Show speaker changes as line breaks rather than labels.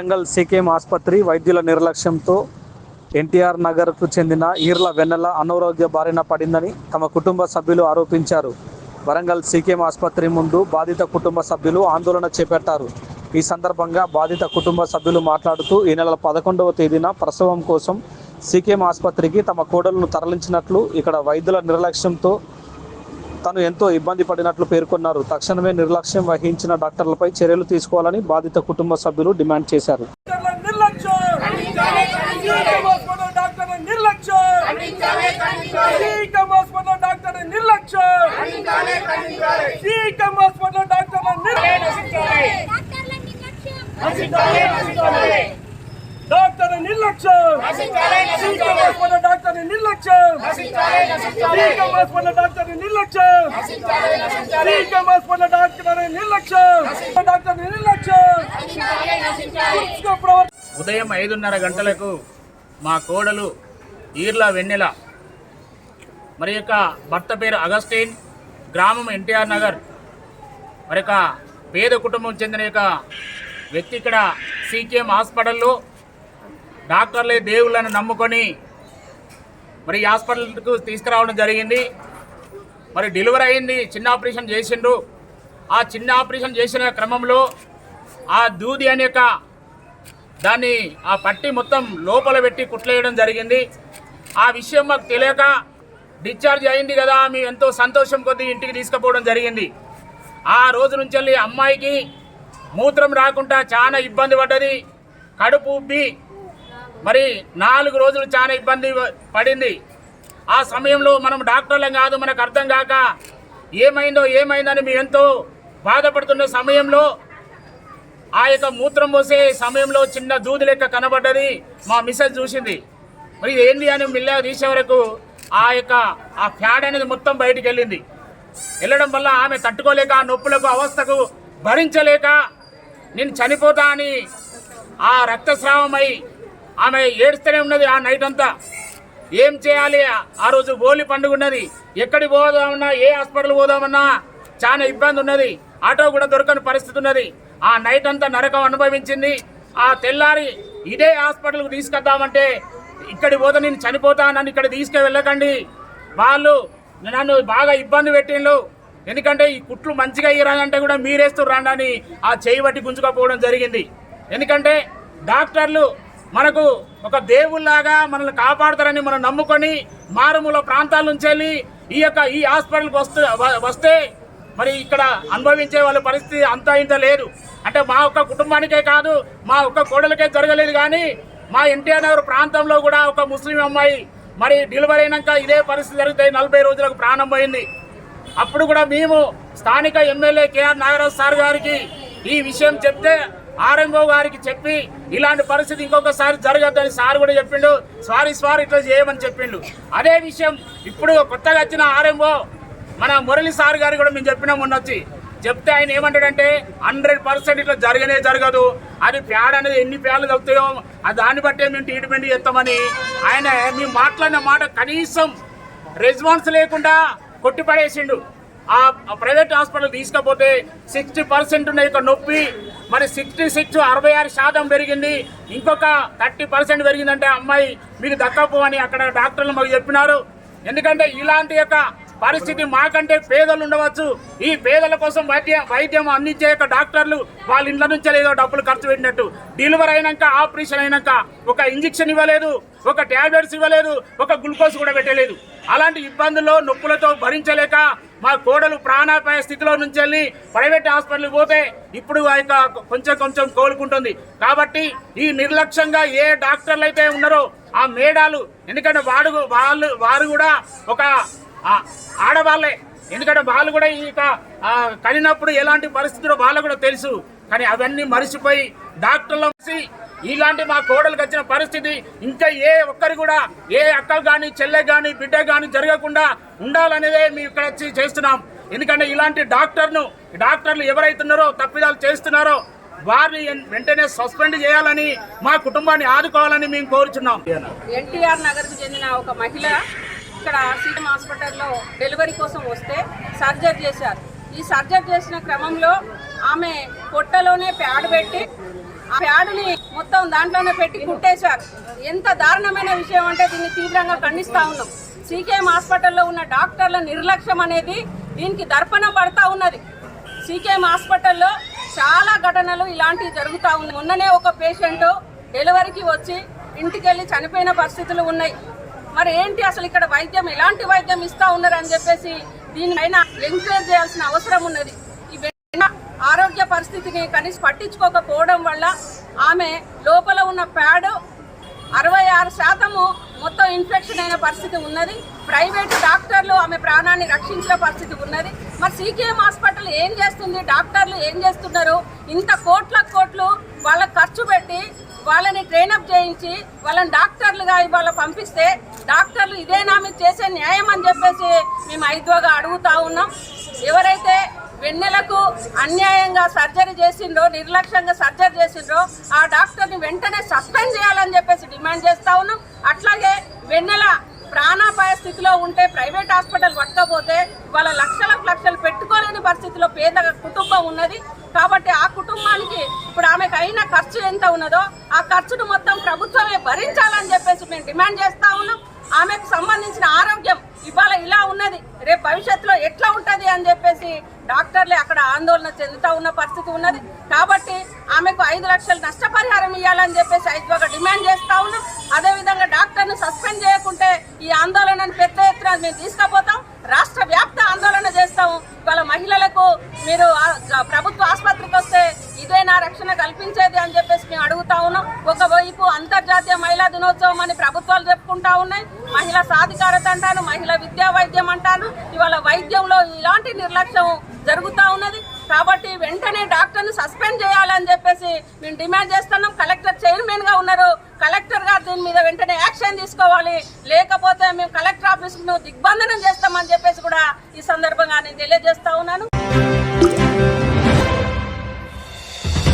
Warangal CKM ఆసుపత్రి వైద్యుల నిర్లక్ష్యంతో ఎన్టీఆర్ నగర్కు చెందిన ఈర్ల వెన్నెల అనారోగ్య బారిన పడిందని తమ కుటుంబ సభ్యులు ఆరోపించారు. వరంగల్ సీకేఎం ఆసుపత్రి ముందు బాధిత కుటుంబ సభ్యులు ఆందోళన చేపట్టారు. ఈ సందర్భంగా బాధిత కుటుంబ సభ్యులు మాట్లాడుతూ ఈ నెల పదకొండవ తేదీన ప్రసవం కోసం సీకేఎం ఆసుపత్రికి తమ కోడలను తరలించినట్లు ఇక్కడ వైద్యుల నిర్లక్ష్యంతో తను ఎంతో ఇబ్బంది పడినట్లు పేర్కొన్నారు. తక్షణమే నిర్లక్ష్యం వహించిన డాక్టర్లపై చర్యలు తీసుకోవాలని బాధిత కుటుంబ సభ్యులు డిమాండ్ చేశారు.
నిర్లక్ష్యం! సీకమ్ హాస్పిటల్ డాక్టర్ల నిర్లక్ష్యం. నిర్లక్ష్యం. నిర్లక్ష్యం. నిర్లక్ష్యం. నిర్లక్ష్యం. డాక్టర్ల నిర్లక్ష్యం ప్రవర్తన
ఉదయం ఐదున్నర గంటలకు మా కోడలు ఈర్ల వెన్నెల మరి యొక్క భర్త పేరు అగస్టిన్ గ్రామం ఎన్టీఆర్ నగర్ మరి యొక్క పేద కుటుంబం చెందిన యొక్క వ్యక్తి ఇక్కడ సీకేఎం హాస్పిటల్లో డాక్టర్లే దేవుళ్ళని నమ్ముకొని మరి హాస్పిటల్కు తీసుకురావడం జరిగింది. మరి డెలివరీ అయింది చిన్న ఆపరేషన్ చేసిండు. ఆ చిన్న ఆపరేషన్ చేసిన క్రమంలో ఆ దూది అనే దాన్ని ఆ పట్టి మొత్తం లోపల పెట్టి కుట్లేయడం జరిగింది. ఆ విషయం మాకు తెలియక డిశ్చార్జ్ అయింది కదా మేము ఎంతో సంతోషం కొద్దీ ఇంటికి తీసుకుపోవడం జరిగింది. ఆ రోజు నుంచి వెళ్ళి అమ్మాయికి మూత్రం రాకుండా చాలా ఇబ్బంది పడ్డది. కడుపు ఉబ్బి మరి నాలుగు రోజులు చాలా ఇబ్బంది పడింది. ఆ సమయంలో మనం డాక్టర్లం కాదు మనకు అర్థం కాక ఏమైందో ఏమైందని మేము ఎంతో బాధపడుతున్న సమయంలో ఆ యొక్క మూత్రం పోసే సమయంలో చిన్న దూది లెక్క కనబడ్డది. మా మిస్సెస్ చూసింది. మరి ఏంది అని మిల్ల తీసే వరకు ఆ యొక్క ఆ ఫ్యాడ్ అనేది మొత్తం బయటికి వెళ్ళింది. వెళ్ళడం వల్ల ఆమె తట్టుకోలేక ఆ నొప్పులకు అవస్థకు భరించలేక నేను చనిపోతా అని ఆ రక్తస్రావమై ఆమె ఏడుస్తూనే ఉన్నది ఆ నైట్ అంతా. ఏం చేయాలి? ఆ రోజు హోలీ పండుగ ఉన్నది. ఎక్కడికి పోదామన్నా? ఏ హాస్పిటల్ పోదామన్నా? చాలా ఇబ్బంది ఉన్నది. ఆటో కూడా దొరకని పరిస్థితి ఉన్నది. ఆ నైట్ అంతా నరకం అనుభవించింది. ఆ తెల్లారి ఇదే హాస్పిటల్కి తీసుకొద్దామంటే ఇక్కడికి పోతే నేను చనిపోతా నన్ను ఇక్కడ తీసుకు వెళ్ళకండి వాళ్ళు నన్ను బాగా ఇబ్బంది పెట్టిండ్రు. ఎందుకంటే ఈ కుట్లు మంచిగా ఇరానంటే కూడా మీరేస్తూ రండి అని ఆ చేయి బట్టి గుంజుకపోవడం జరిగింది. ఎందుకంటే డాక్టర్లు మనకు ఒక దేవుళ్ళాగా మనల్ని కాపాడతారని మనం నమ్ముకొని మారుమూల ప్రాంతాల నుంచి వెళ్ళి ఈ యొక్క ఈ హాస్పిటల్కి వస్తే వస్తే మరి ఇక్కడ అనుభవించే వాళ్ళ పరిస్థితి అంతా ఇంత లేదు. అంటే మా ఒక్క కుటుంబానికే కాదు మా ఒక్క కోడలకే జరగలేదు కానీ మా ఎన్టీఆర్ నగర్ ప్రాంతంలో కూడా ఒక ముస్లిం అమ్మాయి మరి డెలివరీ అయినాక ఇదే పరిస్థితి జరుగుతాయి నలభై రోజులకు ప్రాణం పోయింది. అప్పుడు కూడా మేము స్థానిక ఎమ్మెల్యే కేఆర్ నాగరాజు సార్ గారికి ఈ విషయం చెప్తే ఆరంగో గారికి చెప్పి ఇలాంటి పరిస్థితి ఇంకొకసారి జరగద్దని సార్ కూడా చెప్పిండు. సారీ సార్ ఇట్లా చేయమని చెప్పిండు. అదే విషయం ఇప్పుడు కొత్తగా వచ్చిన ఆర్ఎంఓ మన మురళి సార్ గారు కూడా మేము చెప్పినాం మొన్న వచ్చి. చెప్తే ఆయన ఏమంటాడంటే హండ్రెడ్ పర్సెంట్ ఇట్లా జరగనే జరగదు. అది ప్యాడ్ అనేది ఎన్ని ప్యాడ్లు తగ్గుతాయో దాన్ని బట్టే మేము ట్రీట్మెంట్ చేస్తామని. ఆయన మేము మాట్లాడిన మాట కనీసం రెస్పాన్స్ లేకుండా కొట్టిపడేసిండు. ఆ ప్రైవేట్ హాస్పిటల్ తీసుకపోతే సిక్స్టీ పర్సెంట్ ఉన్న యొక్క నొప్పి మరి సిక్స్టీ సిక్స్ అరవై ఆరు శాతం పెరిగింది. ఇంకొక థర్టీ పర్సెంట్ పెరిగిందంటే అమ్మాయి మీకు దక్కపోవని అక్కడ డాక్టర్లు మాకు చెప్పినారు. ఎందుకంటే ఇలాంటి యొక్క పరిస్థితి మాకంటే పేదలు ఉండవచ్చు. ఈ పేదల కోసం వైద్య వైద్యం అందించే యొక్క డాక్టర్లు వాళ్ళ ఇంట్లో నుంచే ఏదో డబ్బులు ఖర్చు పెట్టినట్టు. డెలివరీ అయినాక ఆపరేషన్ అయినాక ఒక ఇంజక్షన్ ఇవ్వలేదు ఒక టాబ్లెట్స్ ఇవ్వలేదు ఒక గ్లూకోజ్ కూడా పెట్టలేదు. అలాంటి ఇబ్బందుల్లో నొప్పులతో భరించలేక మా కోడలు ప్రాణాపాయ స్థితిలో నుంచి వెళ్ళి ప్రైవేట్ హాస్పిటల్కి పోతే ఇప్పుడు ఆ యొక్క కొంచెం కొంచెం కోలుకుంటుంది. కాబట్టి ఈ నిర్లక్ష్యంగా ఏ డాక్టర్లు అయితే ఉన్నారో ఆ మేడాలు ఎందుకంటే వాడు వాళ్ళు వారు కూడా ఒక ఆడవాళ్ళే. ఎందుకంటే వాళ్ళు కూడా ఇక కలినప్పుడు ఎలాంటి పరిస్థితులు వాళ్ళు కూడా తెలుసు. కానీ అవన్నీ మరిచిపోయి డాక్టర్లు వచ్చి ఇలాంటి మా కోడలకు వచ్చిన పరిస్థితి ఇంకా ఏ ఒక్కరు కూడా ఏ అక్కలు కానీ చెల్లె కానీ బిడ్డ కానీ జరగకుండా ఉండాలనేదే మేము ఇక్కడ వచ్చి చేస్తున్నాం. ఎందుకంటే ఇలాంటి డాక్టర్ను డాక్టర్లు ఎవరైతున్నారో తప్పిదాలు చేస్తున్నారో వారిని వెంటనే సస్పెండ్ చేయాలని మా కుటుంబాన్ని ఆదుకోవాలని మేము కోరుచున్నాం.
ఎన్టీఆర్ నగర్కు చెందిన ఒక మహిళ ఇక్కడ సీఎం హాస్పిటల్లో డెలివరీ కోసం వస్తే సర్జరీ చేశారు. ఈ సర్జరీ చేసిన క్రమంలో ఆమె పొట్టలోనే ప్యాడ్ పెట్టి ఆ ప్యాడుని మొత్తం దాంట్లోనే పెట్టి కుట్టేశారు. ఎంత దారుణమైన విషయం అంటే దీన్ని తీవ్రంగా ఖండిస్తూ ఉన్నాం. సీకేఎం హాస్పిటల్లో ఉన్న డాక్టర్ల నిర్లక్ష్యం అనేది దీనికి దర్పణం పడతా ఉన్నది. సీకేఎం హాస్పిటల్లో చాలా ఘటనలు ఇలాంటివి జరుగుతూ ఉన్నాయి. మొన్ననే ఒక పేషెంట్ డెలివరీకి వచ్చి ఇంటికి వెళ్ళి చనిపోయిన పరిస్థితులు ఉన్నాయి. మరి ఏంటి అసలు ఇక్కడ వైద్యం? ఎలాంటి వైద్యం ఇస్తా ఉన్నారు అని చెప్పేసి దీనిపైన ఎంకరేజ్ చేయాల్సిన అవసరం ఉన్నది. ఈ ఆరోగ్య పరిస్థితిని కనీసం పట్టించుకోకపోవడం వల్ల ఆమె లోపల ఉన్న ప్యాడ్ అరవై ఆరు శాతము మొత్తం ఇన్ఫెక్షన్ అయిన పరిస్థితి ఉన్నది. ప్రైవేట్ డాక్టర్లు ఆమె ప్రాణాన్ని రక్షించిన పరిస్థితి ఉన్నది. మరి సీకేఎం హాస్పిటల్ ఏం చేస్తుంది? డాక్టర్లు ఏం చేస్తున్నారు? ఇంత కోట్ల కోట్లు వాళ్ళ ఖర్చు పెట్టి వాళ్ళని ట్రైనప్ చేయించి వాళ్ళని డాక్టర్లుగా ఇవాళ పంపిస్తే డాక్టర్లు ఇదేనా మీరు చేసే న్యాయం అని చెప్పేసి మేము ఐదుగా అడుగుతా ఉన్నాం. ఎవరైతే వెన్నెలకు అన్యాయంగా సర్జరీ చేసిండ్రో నిర్లక్ష్యంగా సర్జరీ చేసిండ్రో ఆ డాక్టర్ని వెంటనే సస్పెండ్ చేయాలని చెప్పేసి డిమాండ్ చేస్తా ఉన్నాం. అట్లాగే వెన్నెల ప్రాణాపాయ స్థితిలో ఉంటే ప్రైవేట్ హాస్పిటల్ పట్టకపోతే వాళ్ళ లక్షలకు లక్షలు పెట్టుకోలేని పరిస్థితిలో పేద కుటుంబం ఉన్నది. కాబట్టి ఆ కుటుంబానికి ఇప్పుడు ఆమెకు అయిన ఖర్చు ఎంత ఉన్నదో ఆ ఖర్చును మొత్తం ప్రభుత్వమే భరించాలని చెప్పేసి మేము డిమాండ్ చేస్తా ఉన్నాం. ఆమెకు సంబంధించిన ఆరోగ్యం ఇవాళ ఇలా ఉన్నది. రేపు భవిష్యత్తులో ఎట్లా ఉంటుంది అని చెప్పేసి డాక్టర్లే అక్కడ ఆందోళన చెందుతా ఉన్న పరిస్థితి ఉన్నది. కాబట్టి ఆమెకు ఐదు లక్షలు నష్టపరిహారం ఇవ్వాలని చెప్పేసి ఐదు ఒక డిమాండ్ చేస్తా ఉన్నాం. అదేవిధంగా డాక్టర్ను సస్పెండ్ చేయకుంటే ఈ ఆందోళనను పెద్ద ఎత్తున మేము తీసుకుపోతాం. రాష్ట్ర వ్యాప్త ఆందోళన చేస్తాము. ఇవాళ మహిళలకు మీరు ప్రభుత్వ ఆసుపత్రికి వస్తే ఇదే నా రక్షణ కల్పించేది అని చెప్పేసి మేము అడుగుతా ఉన్నాం. ఒకవైపు అంతర్జాతీయ మహిళా దినోత్సవం అని ప్రభుత్వాలు చెప్పుకుంటా ఉన్నాయి. మహిళా సాధికారత అంటాను మహిళా విద్యా వైద్యం అంటాను. ఇవాళ వైద్యంలో ఇలాంటి నిర్లక్ష్యం జరుగుతూ ఉన్నది. కాబట్టి వెంటనే డాక్టర్ని సస్పెండ్ చేయాలని చెప్పేసి మేము డిమాండ్ చేస్తున్నాం. కలెక్టర్ చైర్మన్గా ఉన్నారు. కలెక్టర్ గారు దీని మీద వెంటనే యాక్షన్ తీసుకోవాలి. లేకపోతే మేము కలెక్టర్ ఆఫీస్ను దిగ్బంధనం చేస్తామని చెప్పేసి కూడా ఈ సందర్భంగా నేను తెలియజేస్తా ఉన్నాను.